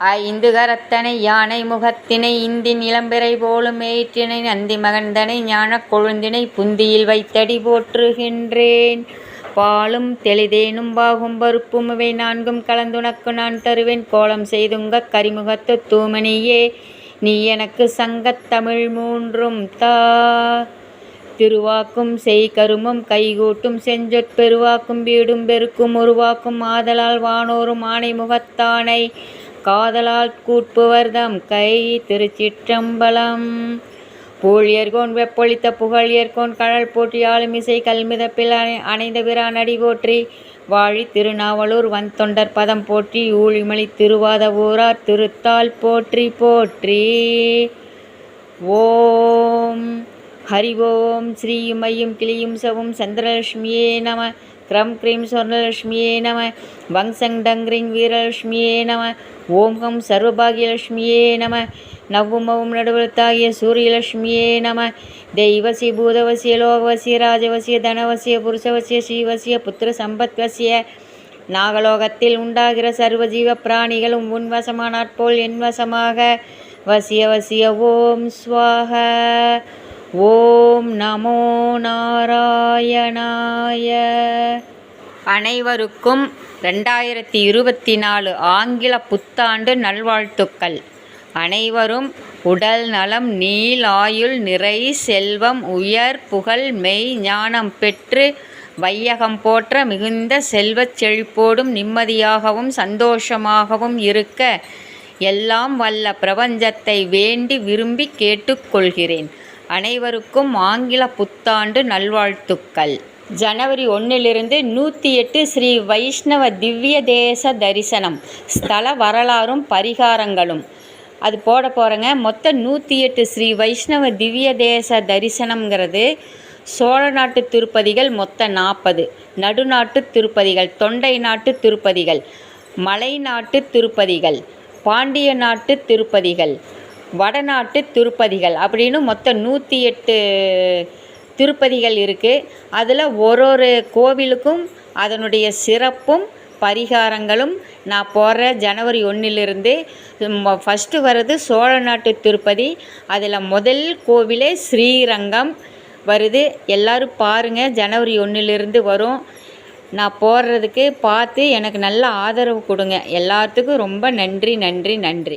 ஐந்து கரத்தனை யானை முகத்தினை இந்தின் இளம்பிறை போலும் எயிற்றினை நந்தி மகந்தனை ஞானக் கொழுந்தினை புந்தியில் வைத்தடி போற்றுகின்றேன். பாலும் தெளிதேனும் பாகும் பருப்பும் இவை நான்கும் கலந்துனக்கு நான் தருவேன். கோலம் செய்துங்க கரிமுகத்து தூமணியே நீ எனக்கு சங்கத் தமிழ் மூன்றும் தா. திருவாக்கும் செய் கருமம் கைகூட்டும் செஞ்சொற் பெருவாக்கும் வீடும் பெருக்கும் உருவாக்கும் ஆதலால் வானோரும் ஆனை முகத்தானை காதலால் கூட்புவர்தம் கை திருச்சிற்றம்பலம். பூழியர்கோன் வெப்பொழித்த புகழியர்கோன் கழல் போற்றி ஆளுமிசை கல்மிதப்பில் அணை அணைந்த பிரான் அடி போற்றி வாழி திருநாவலூர் வந்தொண்டர் பதம் போற்றி ஊழிமலை திருவாத ஊரார் திருத்தால் போற்றி போற்றி. ஓம். ஹரி ஓம் ஸ்ரீயும் ஐயும் கிளியும் சவும் சந்திரலட்சுமியே நம க்ரம் க்ரீம் சொர்ணலட்சுமியே நம வங்சங் டங்கிரிங் வீரலட்சுமியே நம ஓம் ஹம் சர்வபாகியலட்சுமியே நம நவ்வும் மவும் நடுவழுத்தாகிய சூரியலட்சுமியே நம தெய்வசிய பூதவசிய லோகவசிய ராஜவசிய தனவசிய புருஷவசிய ஸ்ரீவசிய புத்திர சம்பத்வசிய நாகலோகத்தில் உண்டாகிற சர்வஜீவ பிராணிகளும் உன் வசமானாற்போல் என் வசமாக வசிய வசிய ஓம் ஸ்வாக ஓம் நமோ நாராயணாய. அனைவருக்கும் ரெண்டாயிரத்தி இருபத்தி நாலு ஆங்கில புத்தாண்டு நல்வாழ்த்துக்கள். அனைவரும் உடல் நலம் நீள் ஆயுள் நிறை செல்வம் உயர் புகழ் மெய் ஞானம் பெற்று வையகம் போற்ற மிகுந்த செல்வச் செழிப்போடும் நிம்மதியாகவும் சந்தோஷமாகவும் இருக்க எல்லாம் வல்ல பிரபஞ்சத்தை வேண்டி விரும்பி கேட்டுக்கொள்கிறேன் அனைவருக்கும் ஆங்கில புத்தாண்டு நல்வாழ்த்துக்கள். ஜனவரி ஒன்றிலிருந்து நூற்றி எட்டு ஸ்ரீ வைஷ்ணவ திவ்ய தேச தரிசனம் ஸ்தல வரலாறும் பரிகாரங்களும். அது போட போகிறேங்க மொத்தம் நூற்றி எட்டு ஸ்ரீ வைஷ்ணவ திவ்ய தேச தரிசனம்ங்கிறது சோழ நாட்டு திருப்பதிகள் மொத்தம் நாற்பது நடுநாட்டு திருப்பதிகள் தொண்டை நாட்டு திருப்பதிகள் மலை நாட்டு திருப்பதிகள் பாண்டிய நாட்டு திருப்பதிகள் வடநாட்டு திருப்பதிகள் அப்படின்னு மொத்தம் நூற்றி எட்டு திருப்பதிகள் இருக்குது அதில் ஒரு ஒரு கோவிலுக்கும் அதனுடைய சிறப்பும் பரிகாரங்களும் நான் போகிற ஜனவரி ஒன்றிலிருந்து ஃபஸ்ட்டு வர்றது சோழ நாட்டு திருப்பதி. அதில் முதல் கோவிலே ஸ்ரீரங்கம் வருது. எல்லோரும் பாருங்கள் ஜனவரி ஒன்றிலிருந்து வரும். நான் போடுறதுக்கு பார்த்து எனக்கு நல்ல ஆதரவு கொடுங்க. எல்லாத்துக்கும் ரொம்ப நன்றி நன்றி நன்றி.